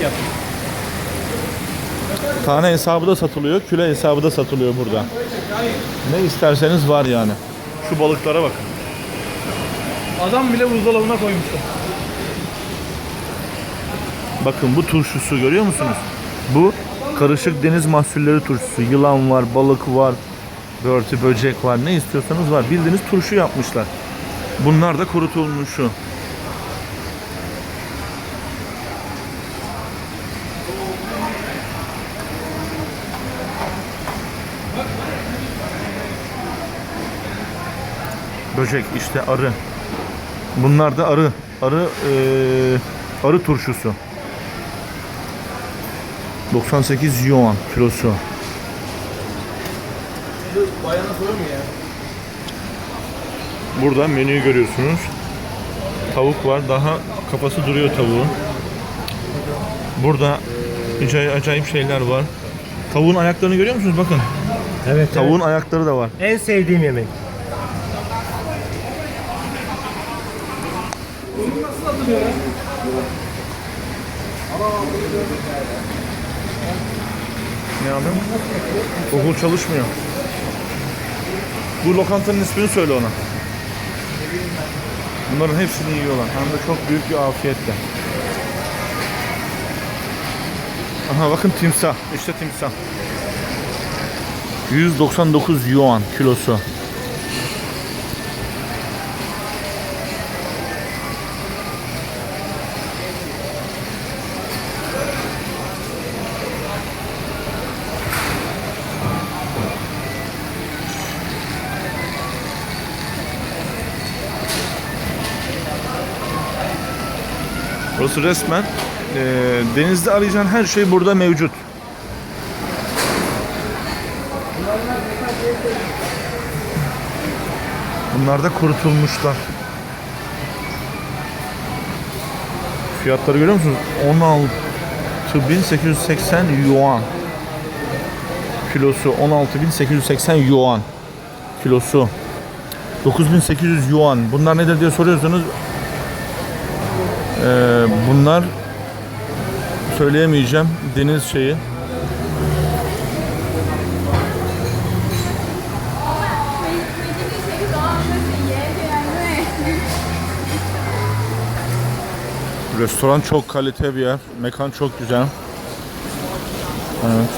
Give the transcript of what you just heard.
yapın. Tane hesabı da satılıyor, küle hesabı da satılıyor burada. Ne isterseniz var yani. Şu balıklara bakın. Adam bile buzdolabına koymuştu. Bakın bu turşusu görüyor musunuz? Bu karışık deniz mahsulleri turşusu. Yılan var, balık var, börtü, böcek var. Ne istiyorsanız var. Bildiğiniz turşu yapmışlar. Bunlar da kurutulmuşu. Böcek işte arı. Bunlar da arı. Arı eee, arı turşusu. 98 yuan kilosu. Bayana ya? Burada menüyü görüyorsunuz. Tavuk var. Daha kafası duruyor tavuğun. Burada acayip, acayip şeyler var. Tavuğun ayaklarını görüyor musunuz? Bakın. Evet, Tavuğun ayakları da var. En sevdiğim yemek. Ne abi? Google çalışmıyor. Bu lokantanın ismini söyle ona. Bunların hepsini yiyorlar. Hem de çok büyük bir afiyetle. Aha bakın timsah. İşte timsah. 199 yuan kilosu. Burası resmen eee, denizde arayacağın her şey burada mevcut. Bunlar da kurutulmuşlar. Fiyatları görüyor musunuz? 16.880 yuan. Kilosu 16.880 yuan. Kilosu. 9800 yuan. Bunlar nedir diye soruyorsanız ee, bunlar söyleyemeyeceğim deniz şeyi. Restoran çok kalite bir yer. Mekan çok güzel. Evet.